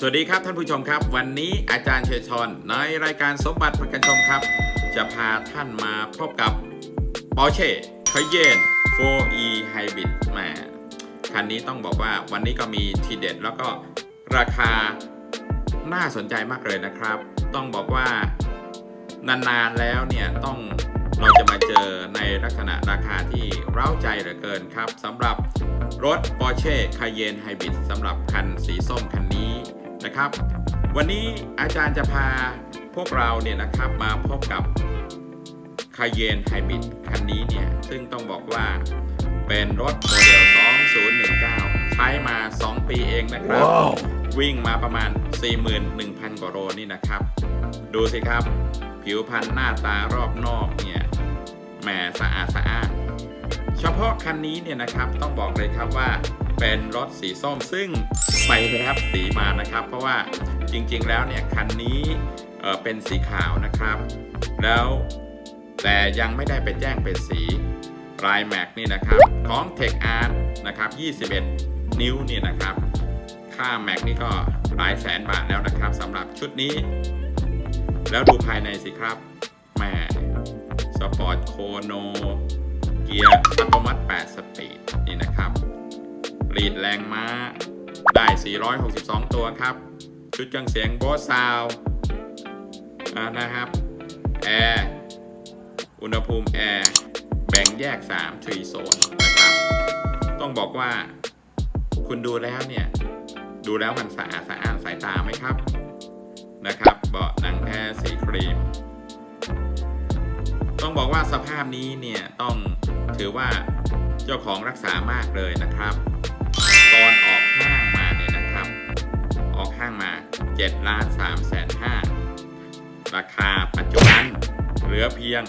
สวัสดีครับท่านผู้ชมครับ วันนี้อาจารย์เชยชอนในรายการสมบัติประกันชมครับ จะพาท่านมาพบกับ Porsche Cayenne 4e Hybrid แหมคันนี้ต้องบอกว่าวันนี้ก็มีทีเด็ดแล้วก็ราคาน่าสนใจมากเลยนะครับ ต้องบอกว่านานๆแล้วเนี่ยต้องเราจะมาเจอในลักษณะราคาที่เร้าใจเหลือเกินครับสำหรับรถ Porsche Cayenne Hybrid สำหรับคันสีส้มคันนี้ นะครับ วันนี้อาจารย์จะพาพวกเราเนี่ยนะครับมาพบกับ Cayenne Hybrid คันนี้เนี่ย ซึ่งต้องบอกว่าเป็นรถโมเดล 2019 ใช้มา 2 ปีเองนะครับวิ่งมาประมาณ 41,000 กว่าโลนี่นะครับ ดูสิครับ ผิวพรรณหน้าตารอบนอกเนี่ยแหมสะอาดสะอ้านเฉพาะคันนี้เนี่ยนะครับต้องบอกเลยครับว่า เป็นรถสีส้มซึ่งไปแลบสีมานะครับ เพราะว่าจริงๆแล้วเนี่ยคันนี้เป็นสีขาวนะครับ แล้วแต่ยังไม่ได้ไปแจ้งเป็นสีลายแม็กนี่นะครับของ Tech Art นะครับ 21 นิ้วนี่นะครับ ค่าแม็กนี่ก็หลายแสนบาทแล้วนะครับสำหรับชุดนี้ แล้วดูภายในสิครับแหมสปอร์ตโคโน เกียร์อัตโนมัติ 8สปีดนี่นะครับ รีดแรงม้า ได้ 462 ตัวครับ ชุดเครื่องเสียงโบสซาวนะครับแอร์อุณหภูมิแอร์แบ่งแยก3ทรีโซนนะครับ ต้องบอกว่าคุณดูแล้วเนี่ย ดูแล้วมันสะอาดสะอานสายตาไหมครับนะครับ เบาะหนังแท้สีครีม ต้องบอกว่าสภาพนี้เนี่ย ต้องถือว่าเจ้าของรักษามากเลยนะครับ อนออกห้างมาเนี่ยนะครับ ออกห้างมา7ล้าน3แสน5ราคาปัจจุบันเหลือเพียง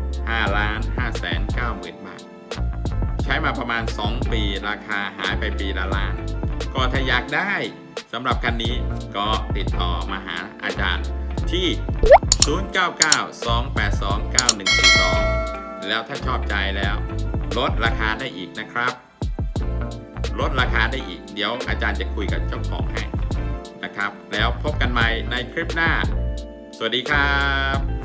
5ล้าน5แสน9หมื่นบาท ใช้มาประมาณ 2 ปีราคาหายไปปีละล้าน ก็ถ้าอยากได้สำหรับคันนี้ก็ติดต่อมาหาอาจารย์ที่ 0992829142 แล้วถ้าชอบใจแล้ว ลดราคาได้อีกนะครับ ลดราคาได้อีก เดี๋ยวอาจารย์จะคุยกับเจ้าของให้นะครับ แล้วพบกันใหม่ในคลิปหน้า สวัสดีครับ